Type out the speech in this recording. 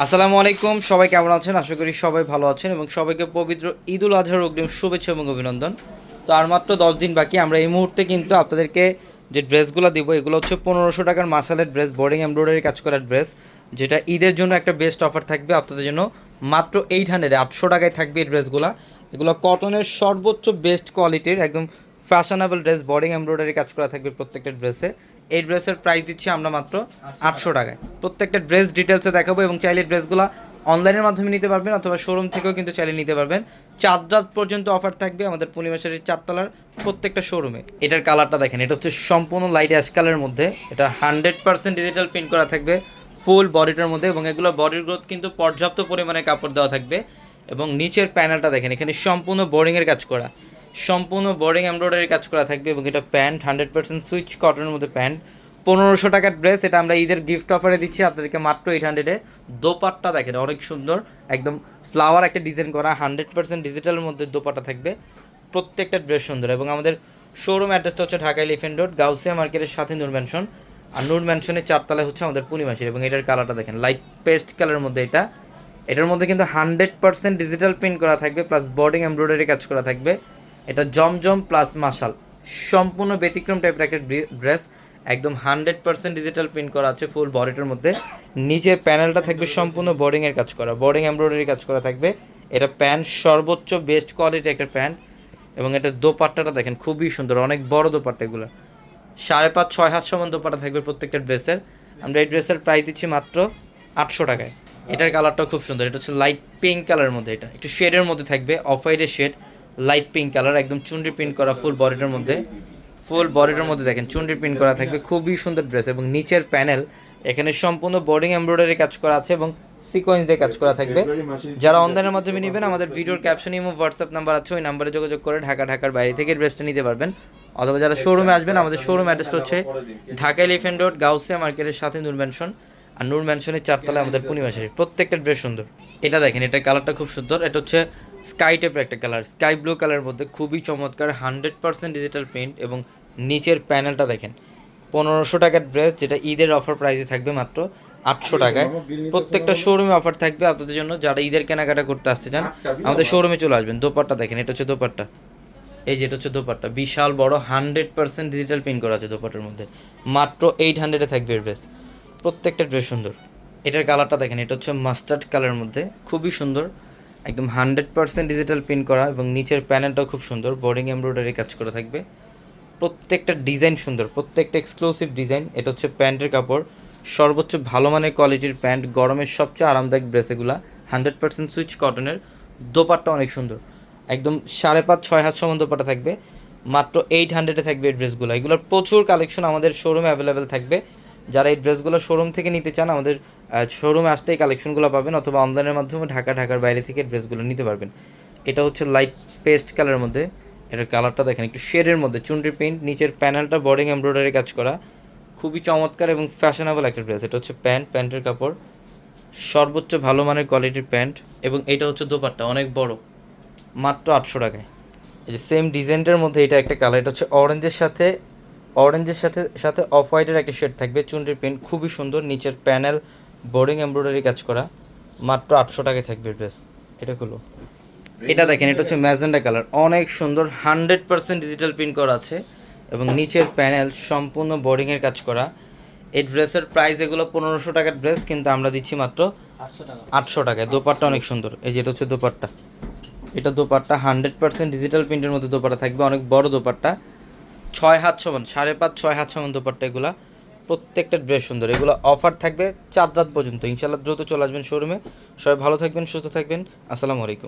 আসসালামু আলাইকুম, সবাই কেমন আছেন? আশা করি সবাই ভালো আছেন এবং সবাইকে পবিত্র ঈদ উল আজহার অগ্রিম শুভেচ্ছা এবং অভিনন্দন। তো আর মাত্র দশ দিন বাকি, আমরা এই মুহূর্তে কিন্তু আপনাদেরকে যে ড্রেসগুলো দিব, এগুলো হচ্ছে পনেরোশো টাকার মাসালের ড্রেস বোর্ডিং এমব্রয়ডারি কাজ করার ড্রেস, যেটা ঈদের জন্য একটা বেস্ট অফার থাকবে আপনাদের জন্য। মাত্র এইট হান্ড্রেড আটশো টাকায় থাকবে এই ড্রেসগুলো। এগুলো কটনের সর্বোচ্চ বেস্ট কোয়ালিটির একদম ফ্যাশনেবল ড্রেস বোর্ডিং এমব্রয়ডারি কাজ করা থাকবে প্রত্যেকটা ড্রেসে। এই ড্রেসের প্রাইস দিচ্ছি আমরা মাত্র আটশো টাকায়। প্রত্যেকটা ড্রেস ডিটেলসে দেখাবো এবং চাইলে ড্রেসগুলো অনলাইনের মাধ্যমে নিতে পারবেন অথবা শোরুম থেকেও কিন্তু চাইলে নিতে পারবেন। চার রাত পর্যন্ত অফার থাকবে আমাদের পূর্ণিমাসের চারতলার প্রত্যেকটা শোরুমে এটার কালারটা দেখেন এটা হচ্ছে সম্পূর্ণ লাইট অ্যাশ কালারের মধ্যে। এটা হান্ড্রেড পার্সেন্ট ডিজিটাল প্রিন্ট করা থাকবে ফুল বডিটার মধ্যে এবং এগুলো বডির গ্রোথ কিন্তু পর্যাপ্ত পরিমাণে কাপড় দেওয়া থাকবে। এবং নিচের প্যানেলটা দেখেন এখানে সম্পূর্ণ বোরিংয়ের কাজ করা। সম্পূর্ণ বোর্ডিং এমব্রয়ডারি কাজ করা থাকবে এবং এটা প্যান্ট হান্ড্রেড পার্সেন্ট সুইচ কটনের মধ্যে প্যান্ট। পনেরোশো টাকার ড্রেস এটা আমরা ঈদের গিফট অফারে দিচ্ছি। আপনাদেরকে মাত্র এইট হান্ড্রেডে দোপাট্টা দেখেন, অনেক সুন্দর। একদম ফ্লাওয়ার একটা ডিজাইন করা হান্ড্রেড পার্সেন্ট ডিজিটালের মধ্যে দোপাট্টা থাকবে। প্রত্যেকটা ড্রেস সুন্দর এবং আমাদের শোরুম অ্যাড্রেসটা হচ্ছে ঢাকা এলিফেন্ট রোড গাউসিয়া মার্কেটের সাথে নূর ম্যানশন আর নূর ম্যানশনের চারতলায় হচ্ছে আমাদের পূর্ণিমাসের এবং এটার কালারটা দেখেন লাইট পেস্ট কালারের মধ্যে এটা। এটার মধ্যে কিন্তু হান্ড্রেড পার্সেন্ট ডিজিটাল প্রিন্ট করা থাকবে প্লাস বোর্ডিং এমব্রয়ডারি কাজ করা থাকবে। এটা জমজম প্লাস মাশাল সম্পূর্ণ ব্যতিক্রম টাইপের একটা ড্রেস একদম হান্ড্রেড পার্সেন্ট ডিজিটাল প্রিন্ট করা আছে ফুল বডিটার মধ্যে। নিচের প্যানেলটা থাকবে সম্পূর্ণ বোর্ডিংয়ের কাজ করা। বোর্ডিং এমব্রয়ডারি কাজ করা থাকবে। এটা প্যান্ট সর্বোচ্চ বেস্ট কোয়ালিটির একটা প্যান্ট এবং এটা দোপাট্টাটা দেখেন, খুবই সুন্দর। অনেক বড় দোপাট্টা এগুলো। সাড়ে পাঁচ, ছয় হাত সমান দোপাট্টা থাকবে প্রত্যেকটা ড্রেসের। আমরা এই ড্রেসের প্রাইস দিচ্ছি মাত্র আটশো টাকায়। এটার কালারটা খুব সুন্দর। এটা হচ্ছে লাইট পিঙ্ক কালারের মধ্যে এটা। একটু শেডের মধ্যে থাকবে অফ হোয়াইটের শেড লাইট পিঙ্ক কালার একদম চুনরি প্রিন্ট করা ফুল বডিটার মধ্যে। ফুল বডিটার মধ্যে দেখেন, চুনরি প্রিন্ট করা থাকবে। খুবই সুন্দর ড্রেস এবং নিচের প্যানেল এখানে সম্পূর্ণ বোর্ডিং এমব্রয়ডারি কাজ করা আছে এবং সিকোয়েন্স দিয়ে কাজ করা থাকবে। যারা অনলাইনের মাধ্যমে নেবেন, আমাদের ভিডিওর ক্যাপশন ইমো হোয়াটসঅ্যাপ নাম্বার আছে, ওই নাম্বারে যোগাযোগ করে ঢাকা, ঢাকার বাইরে থেকে ড্রেসটা নিতে পারবেন। অথবা যারা শোরুমে আসবেন, আমাদের শোরুম অ্যাড্রেসটা হচ্ছে ঢাকা এলিফেন্ট রোড গাউসিয়া মার্কেটের সাথে নূর ম্যানশন আর নূর ম্যানশনের চারতলায় আমাদের পূর্ণিমাসের প্রত্যেকটা ড্রেস সুন্দর। এটা দেখেন, এটা কালারটা খুব সুন্দর। এটা হচ্ছে স্কাই টাইপের একটা কালার স্কাই ব্লু কালারের মধ্যে খুবই চমৎকার হান্ড্রেড পার্সেন্ট ডিজিটাল প্রিন্ট এবং নিচের প্যানেলটা দেখেন। পনেরোশো টাকার ড্রেস যেটা ঈদের অফার প্রাইসে থাকবে মাত্র আটশো টাকায়। প্রত্যেকটা শোরুমে অফার থাকবে আপনাদের জন্য যারা ঈদের কেনাকাটা করতে আসতে চান আমাদের শোরুমে চলে আসবেন দোপাট্টা দেখেন এটা হচ্ছে দোপাট্টা। এই যেটা হচ্ছে দোপাট্টা বিশাল বড় হান্ড্রেড পার্সেন্ট ডিজিটাল প্রিন্ট করা আছে দোপাট্টার মধ্যে। মাত্র এইট হান্ড্রেডে থাকবে ড্রেস। প্রত্যেকটা ড্রেস সুন্দর। এটার কালারটা দেখেন এটা হচ্ছে মাস্টার্ড কালারের মধ্যে খুবই সুন্দর। একদম হান্ড্রেড পার্সেন্ট ডিজিটাল প্রিন্ট করা এবং নিচের প্যানেলটাও খুব সুন্দর বোর্ডিং এমব্রয়ডারি কাজ করা থাকবে। প্রত্যেকটা ডিজাইন সুন্দর, প্রত্যেকটা এক্সক্লুসিভ ডিজাইন এটা হচ্ছে প্যান্টের কাপড়। সর্বোচ্চ ভালো মানের কোয়ালিটির প্যান্ট, গরমের সবচেয়ে আরামদায়ক ড্রেস এগুলা, হান্ড্রেড পার্সেন্ট সুইচ কটনের দোপাট্টা অনেক সুন্দর, একদম সাড়ে পাঁচ, ছয় হাত সমান দোপাট্টা থাকবে। মাত্র এইট হান্ড্রেডে থাকবে এই ড্রেসগুলো এগুলোর প্রচুর কালেকশন আমাদের শোরুমে অ্যাভেলেবেল থাকবে। যারা এই ড্রেসগুলো শোরুম থেকে নিতে চান, আমাদের শোরুমে আসতেই কালেকশনগুলো পাবেন অথবা অনলাইনের মাধ্যমে ঢাকা, ঢাকার বাইরে থেকে ড্রেসগুলো নিতে পারবেন। এটা হচ্ছে লাইট পেস্ট কালারের মধ্যে। এটার কালারটা দেখেন, একটু শেডের মধ্যে, চুনরি প্রিন্ট নিচের প্যানেলটা বোর্ডিং এমব্রয়ডারি কাজ করা। খুবই চমৎকার এবং ফ্যাশনেবল একটা ড্রেস এটা হচ্ছে প্যান্ট প্যান্টের কাপড়। সর্বোচ্চ ভালো মানের কোয়ালিটির প্যান্ট এবং এটা হচ্ছে দোপাট্টা, অনেক বড়। মাত্র আটশো টাকায়। এই যে সেম ডিজাইনটার মধ্যে এটা একটা কালার এটা হচ্ছে অরেঞ্জের সাথে অরেঞ্জের সাথে সাথে অফ হোয়াইটের একটা শেড থাকবে। চুনরির প্রিন্ট খুবই সুন্দর। নিচের প্যানেল বোর্ডিং এমব্রয়ডারি কাজ করা। মাত্র আটশো টাকায় থাকবে ড্রেস এটা হলো এটা দেখেন এটা হচ্ছে ম্যাজেন্ডা কালার। অনেক সুন্দর। হান্ড্রেড পার্সেন্ট ডিজিটাল প্রিন্ট করা আছে। এবং নিচের প্যানেল সম্পূর্ণ বোর্ডিংয়ের কাজ করা। এই ড্রেসের প্রাইস এগুলো পনেরোশো টাকার ড্রেস কিন্তু আমরা দিচ্ছি মাত্র আটশো টাকা। আটশো টাকায়। দোপাট্টা অনেক সুন্দর। এই যেটা হচ্ছে দোপাট্টা। এটা দোপাট্টা হান্ড্রেড পার্সেন্ট ডিজিটাল প্রিন্টের মধ্যে দোপাট্টা থাকবে। অনেক বড় দোপাট্টা। ছয় হাত সমান, সাড়ে পাঁচ, ছয় হাত সমান দোপাট্টা এগুলা। প্রত্যেকটা ড্রেস সুন্দর। এগুলো অফার থাকবে চার রাত পর্যন্ত। ইনশাল্লাহ দ্রুত চলে আসবেন শোরুমে সবাই ভালো থাকবেন, সুস্থ থাকবেন। আসসালামু আলাইকুম।